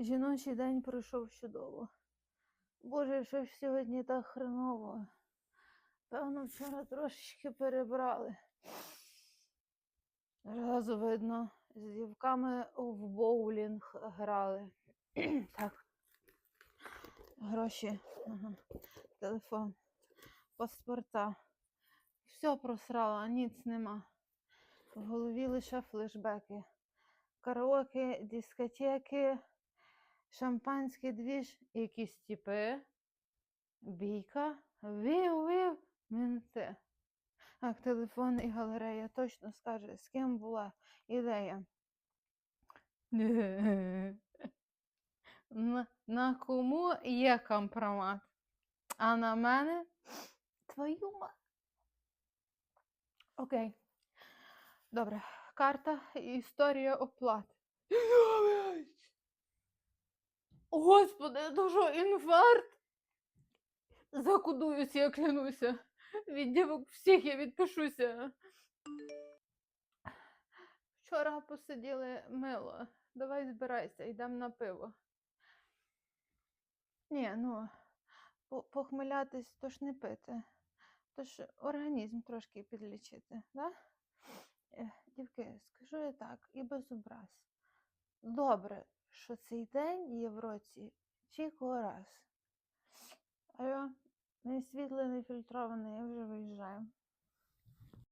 Жіночий день пройшов чудово. Боже, що ж сьогодні так хреново. Певно, вчора трошечки перебрали. Зразу видно, з дівками в боулінг грали. так. Гроші, ага. телефон, паспорта. Все просрала, ніц нема. В голові лише флешбеки. Караоке, дискотеки, шампанський двіж, якісь тіпи, бійка, вів, вів, менти. Так, телефон і галерея точно скаже, з ким була ідея. На, на кому є компромат? А на мене твою ма. Окей. Добре. Карта і історія оплати. Господи, то що, інфаркт? Закудуюсь, я клянуся. Від дівок всіх я відпишуся. Вчора посиділи мило. Давай збирайся, йдемо на пиво. Ні, ну, по- похмелятись то ж не пити. То ж організм трошки підлічити, да? Дівки, скажу я так, і без образ. Добре, що цей день є в році тільки раз. Алло, не світло, не фільтроване, я вже виїжджаю.